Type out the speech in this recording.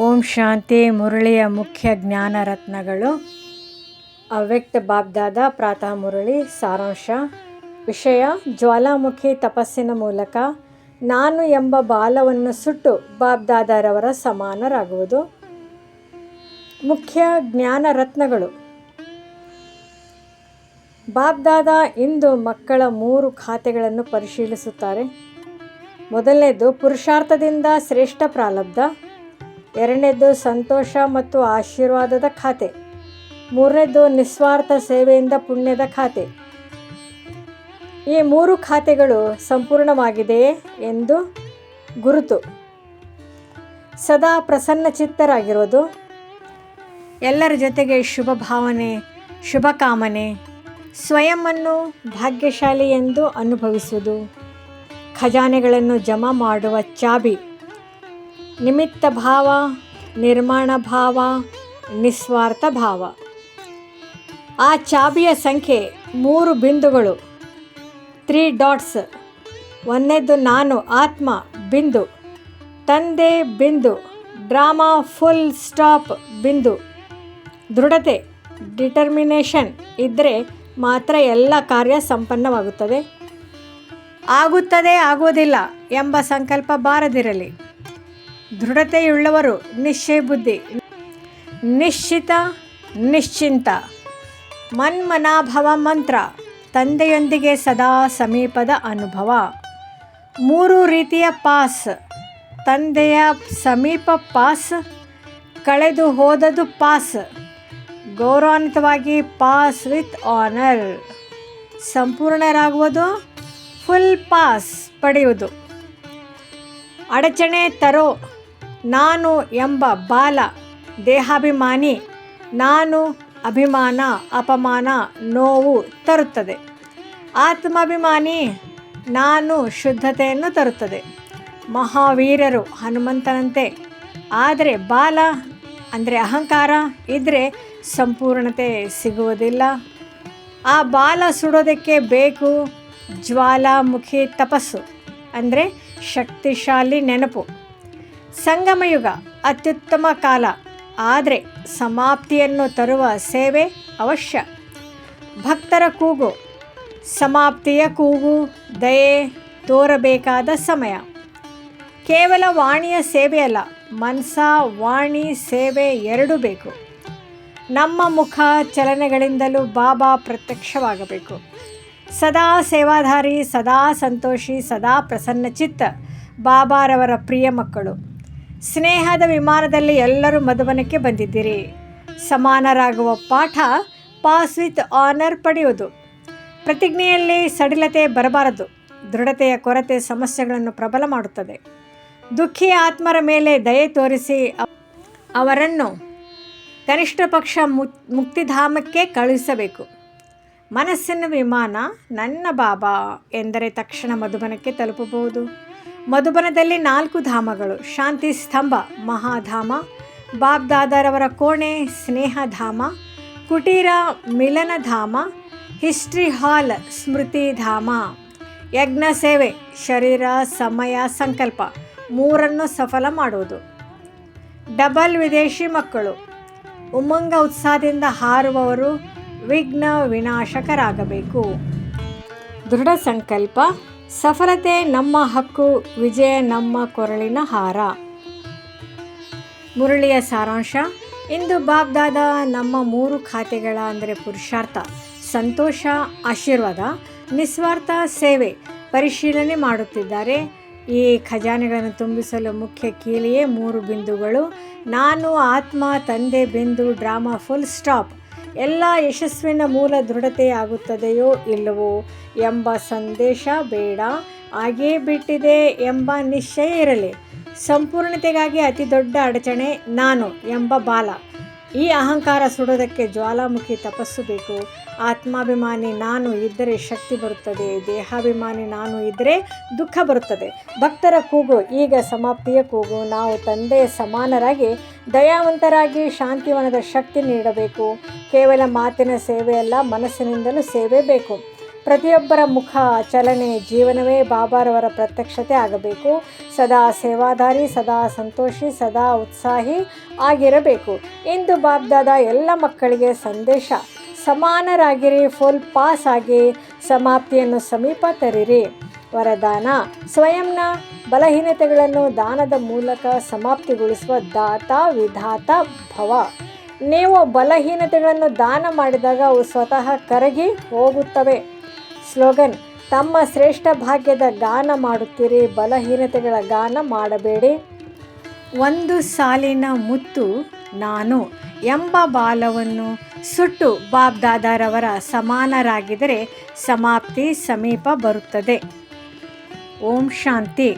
ಓಂ ಶಾಂತಿ ಮುರಳಿಯ ಮುಖ್ಯ ಜ್ಞಾನ ರತ್ನಗಳು ಅವ್ಯಕ್ತ ಬಾಬ್ದಾದ ಪ್ರಾತಃ ಮುರಳಿ, ಸಾರಾಂಶ. ವಿಷಯ, ಜ್ವಾಲಾಮುಖಿ ತಪಸ್ಸಿನ ಮೂಲಕ ನಾನು ಎಂಬ ಬಾಲವನ್ನು ಸುಟ್ಟು ಬಾಬ್ದಾದರವರ ಸಮಾನರಾಗುವುದು. ಮುಖ್ಯ ಜ್ಞಾನ ರತ್ನಗಳು ಬಾಬ್ದಾದ ಇಂದು ಮಕ್ಕಳ ಮೂರು ಖಾತೆಗಳನ್ನು ಪರಿಶೀಲಿಸುತ್ತಾರೆ. ಮೊದಲನೇದು, ಪುರುಷಾರ್ಥದಿಂದ ಶ್ರೇಷ್ಠ ಪ್ರಾರಬ್ಧ ಎರಡನೇದು ಸಂತೋಷ ಮತ್ತು ಆಶೀರ್ವಾದದ ಖಾತೆ. ಮೂರನೇದು ನಿಸ್ವಾರ್ಥ ಸೇವೆಯಿಂದ ಪುಣ್ಯದ ಖಾತೆ. ಈ ಮೂರು ಖಾತೆಗಳು ಸಂಪೂರ್ಣವಾಗಿದೆಯೇ ಎಂದು ಗುರುತು. ಸದಾ ಪ್ರಸನ್ನಚಿತ್ತರಾಗಿರೋದು ಎಲ್ಲರ ಜೊತೆಗೆ ಶುಭ ಭಾವನೆ, ಶುಭ ಕಾಮನೆ ಸ್ವಯಂವನ್ನು ಭಾಗ್ಯಶಾಲಿ ಎಂದು ಅನುಭವಿಸುವುದು. ಖಜಾನೆಗಳನ್ನು ಜಮಾ ಮಾಡುವ ಚಾಬಿ. ನಿಮಿತ್ತ ಭಾವ ನಿರ್ಮಾಣ ಭಾವ ನಿಸ್ವಾರ್ಥ ಭಾವ ಆ ಚಾಬಿಯ ಸಂಖ್ಯೆ ಮೂರು ಬಿಂದುಗಳು. Three dots. ಒಂದನೇದು ನಾನು, ಆತ್ಮ, ಬಿಂದು. ತಂದೆ, ಬಿಂದು. ಡ್ರಾಮಾ, ಫುಲ್ ಸ್ಟಾಪ್, ಬಿಂದು. ದೃಢತೆ, ಡಿಟರ್ಮಿನೇಷನ್ ಇದ್ದರೆ ಮಾತ್ರ ಎಲ್ಲ ಕಾರ್ಯ ಸಂಪನ್ನವಾಗುತ್ತದೆ. ಆಗುತ್ತದೆ, ಆಗೋದಿಲ್ಲ ಎಂಬ ಸಂಕಲ್ಪ ಬಾರದಿರಲಿ. ದೃಢತೆಯುಳ್ಳವರು, ನಿಶ್ಚಯ ಬುದ್ಧಿ. ನಿಶ್ಚಿತ, ನಿಶ್ಚಿಂತ. ಮನ್ಮನಾಭವ ಮಂತ್ರ, ತಂದೆಯೊಂದಿಗೆ ಸದಾ ಸಮೀಪದ ಅನುಭವ. ಮೂರು ರೀತಿಯ ಪಾಸ್. ತಂದೆಯ ಸಮೀಪ ಪಾಸ್, ಕಳೆದು ಹೋದದು ಪಾಸ್. ಗೌರವಾನ್ವಿತವಾಗಿ ಪಾಸ್ ವಿತ್ ಆನರ್. ಸಂಪೂರ್ಣರಾಗುವುದು, ಫುಲ್ ಪಾಸ್ ಪಡೆಯುವುದು. ಅಡಚಣೆ ತರೋ ನಾನು ಎಂಬ ಬಾಲ ದೇಹಾಭಿಮಾನಿ, ನಾನು ಅಭಿಮಾನ, ಅಪಮಾನ, ನೋವು ತರುತ್ತದೆ. ಆತ್ಮಾಭಿಮಾನಿ, ನಾನು ಶುದ್ಧತೆಯನ್ನು ತರುತ್ತದೆ. ಮಹಾವೀರರು ಹನುಮಂತನಂತೆ. ಆದರೆ ಬಾಲ ಅಂದರೆ ಅಹಂಕಾರ ಇದ್ದರೆ ಸಂಪೂರ್ಣತೆ ಸಿಗುವುದಿಲ್ಲ. ಆ ಬಾಲ ಸುಡೋದಕ್ಕೆ ಬೇಕು ಜ್ವಾಲಾಮುಖಿ ತಪಸ್ಸು ಅಂದರೆ ಶಕ್ತಿಶಾಲಿ ನೆನಪು. ಸಂಗಮಯುಗ ಅತ್ಯುತ್ತಮ ಕಾಲ. ಆದರೆ ಸಮಾಪ್ತಿಯನ್ನು ತರುವ ಸೇವೆ ಅವಶ್ಯ. ಭಕ್ತರ ಕೂಗು. ಸಮಾಪ್ತಿಯ ಕೂಗು, ದಯೆ, ತೋರಬೇಕಾದ ಸಮಯ. ಕೇವಲ ವಾಣಿಯ ಸೇವೆಯಲ್ಲ ಮನಸ, ವಾಣಿ ಸೇವೆ ಎರಡೂ ಬೇಕು. ನಮ್ಮ ಮುಖ ಚಲನೆಗಳಿಂದಲೂ ಬಾಬಾ ಪ್ರತ್ಯಕ್ಷವಾಗಬೇಕು. ಸದಾ ಸೇವಾಧಾರಿ, ಸದಾ ಸಂತೋಷಿ, ಸದಾ ಪ್ರಸನ್ನಚಿತ್ತ ಬಾಬಾರವರ ಪ್ರಿಯ ಮಕ್ಕಳು. ಸ್ನೇಹದ ವಿಮಾನದಲ್ಲಿ ಎಲ್ಲರೂ ಮಧುಬನಕ್ಕೆ ಬಂದಿದ್ದೀರಿ. ಸಮಾನರಾಗುವ ಪಾಠ ಪಾಸ್ ವಿತ್ ಆನರ್ ಪಡೆಯುವುದು. ಪ್ರತಿಜ್ಞೆಯಲ್ಲಿ ಸಡಿಲತೆ ಬರಬಾರದು. ದೃಢತೆಯ ಕೊರತೆ ಸಮಸ್ಯೆಗಳನ್ನು ಪ್ರಬಲ ಮಾಡುತ್ತದೆ. ದುಃಖಿ ಆತ್ಮರ ಮೇಲೆ ದಯೆ ತೋರಿಸಿ ಅವರನ್ನು ಕನಿಷ್ಠ ಪಕ್ಷ ಮುಕ್ತಿಧಾಮಕ್ಕೆ ಕಳುಹಿಸಬೇಕು. ಮನಸ್ಸಿನ ವಿಮಾನ ನನ್ನ ಬಾಬಾ ಎಂದರೆ ತಕ್ಷಣ ಮಧುಬನಕ್ಕೆ ತಲುಪಬಹುದು. ಮಧುಬನದಲ್ಲಿ ನಾಲ್ಕು ಧಾಮಗಳು. ಶಾಂತಿ ಸ್ತಂಭ, ಮಹಾಧಾಮ, ಬಾಬ್ದಾದರವರ ಕೋಣೆ, ಸ್ನೇಹಧಾಮ, ಕುಟೀರ ಮಿಲನಧಾಮ ಹಿಸ್ಟ್ರಿ ಹಾಲ್ ಸ್ಮೃತಿಧಾಮ ಯಜ್ಞ ಸೇವೆ, ಶರೀರ, ಸಮಯ, ಸಂಕಲ್ಪ ಮೂರನ್ನು ಸಫಲ ಮಾಡುವುದು. ಡಬಲ್ ವಿದೇಶಿ ಮಕ್ಕಳು. ಉಮಂಗ ಉತ್ಸಾಹದಿಂದ ಹಾರುವವರು ವಿಘ್ನ ವಿನಾಶಕರಾಗಬೇಕು. ದೃಢ ಸಂಕಲ್ಪ ಸಫಲತೆ ನಮ್ಮ ಹಕ್ಕು, ವಿಜಯ ನಮ್ಮ ಕೊರಳಿನ ಹಾರ. ಮುರಳಿಯ ಸಾರಾಂಶ, ಇಂದು ಬಾಬ್ದಾದ ನಮ್ಮ ಮೂರು ಖಾತೆಗಳ ಅಂದರೆ ಪುರುಷಾರ್ಥ, ಸಂತೋಷ, ಆಶೀರ್ವಾದ, ನಿಸ್ವಾರ್ಥ ಸೇವೆ ಪರಿಶೀಲನೆ ಮಾಡುತ್ತಿದ್ದಾರೆ. ಈ ಖಜಾನೆಗಳನ್ನು ತುಂಬಿಸಲು ಮುಖ್ಯ ಕೀಲಿಯೇ ಮೂರು ಬಿಂದುಗಳು. ನಾನು, ಆತ್ಮ, ತಂದೆ, ಬಿಂದು, ಡ್ರಾಮಾ, ಫುಲ್ ಸ್ಟಾಪ್. ಎಲ್ಲ ಯಶಸ್ವಿನ ಮೂಲ ದೃಢತೆ ಆಗುತ್ತದೆಯೋ ಇಲ್ಲವೋ ಎಂಬ ಸಂದೇಶ ಬೇಡ. ಆಗೇ ಬಿಟ್ಟಿದೆ ಎಂಬ ನಿಶ್ಚಯ ಇರಲಿ. ಸಂಪೂರ್ಣತೆಗಾಗಿ ಅತಿ ದೊಡ್ಡ ಅಡಚಣೆ ನಾನು ಎಂಬ ಬಾಲ. ಈ ಅಹಂಕಾರ ಸುಡೋದಕ್ಕೆ ಜ್ವಾಲಾಮುಖಿ ತಪಸ್ಸು ಬೇಕು. ಆತ್ಮಾಭಿಮಾನಿ ನಾನು ಇದ್ದರೆ ಶಕ್ತಿ ಬರುತ್ತದೆ, ದೇಹಾಭಿಮಾನಿ ನಾನು ಇದ್ದರೆ ದುಃಖ ಬರುತ್ತದೆ. ಭಕ್ತರ ಕೂಗು, ಈಗ ಸಮಾಪ್ತಿಯ ಕೂಗು. ನಾವು ತಂದೆ ಸಮಾನರಾಗಿ, ದಯಾವಂತರಾಗಿ ಶಾಂತಿವನದ ಶಕ್ತಿ ನೀಡಬೇಕು. ಕೇವಲ ಮಾತಿನ ಸೇವೆಯಲ್ಲ, ಮನಸ್ಸಿನಿಂದಲೂ ಸೇವೆ ಬೇಕು. ಪ್ರತಿಯೊಬ್ಬರ ಮುಖ, ಚಲನೆ, ಜೀವನವೇ ಬಾಬಾರವರ ಪ್ರತ್ಯಕ್ಷತೆ ಆಗಬೇಕು. ಸದಾ ಸೇವಾಧಾರಿ ಸದಾ ಸಂತೋಷಿ, ಸದಾ ಉತ್ಸಾಹಿ ಆಗಿರಬೇಕು. ಇಂದು ಬಾಬ್ದಾದ ಎಲ್ಲ ಮಕ್ಕಳಿಗೆ ಸಂದೇಶ. ಸಮಾನರಾಗಿರಿ ಫುಲ್ ಪಾಸ್ ಆಗಿ ಸಮಾಪ್ತಿಯನ್ನು ಸಮೀಪ ತರಿರಿ. ವರದಾನ, ಸ್ವಯಂನ ಬಲಹೀನತೆಗಳನ್ನು ದಾನದ ಮೂಲಕ ಸಮಾಪ್ತಿಗೊಳಿಸುವ ದಾತ ವಿಧಾತ ಭವ. ನೀವು ಬಲಹೀನತೆಗಳನ್ನು ದಾನ ಮಾಡಿದಾಗ ಅವು ಸ್ವತಃ ಕರಗಿ ಹೋಗುತ್ತವೆ. ಸ್ಲೋಗನ್, ತಮ್ಮ ಶ್ರೇಷ್ಠ ಭಾಗ್ಯದ ಗಾನ ಮಾಡುತ್ತೀರಿ, ಬಲಹೀನತೆಗಳ ಗಾನ ಮಾಡಬೇಡಿ. ಒಂದು ಸಾಲಿನ ಮುತ್ತು ನಾನು. ಎಂಬ ಬಾಲವನ್ನು ಸುಟ್ಟು ಬಾಬ್ದಾದಾರವರ ಸಮಾನರಾಗಿದ್ದರೆ ಸಮಾಪ್ತಿ ಸಮೀಪ ಬರುತ್ತದೆ. ಓಂ ಶಾಂತಿ.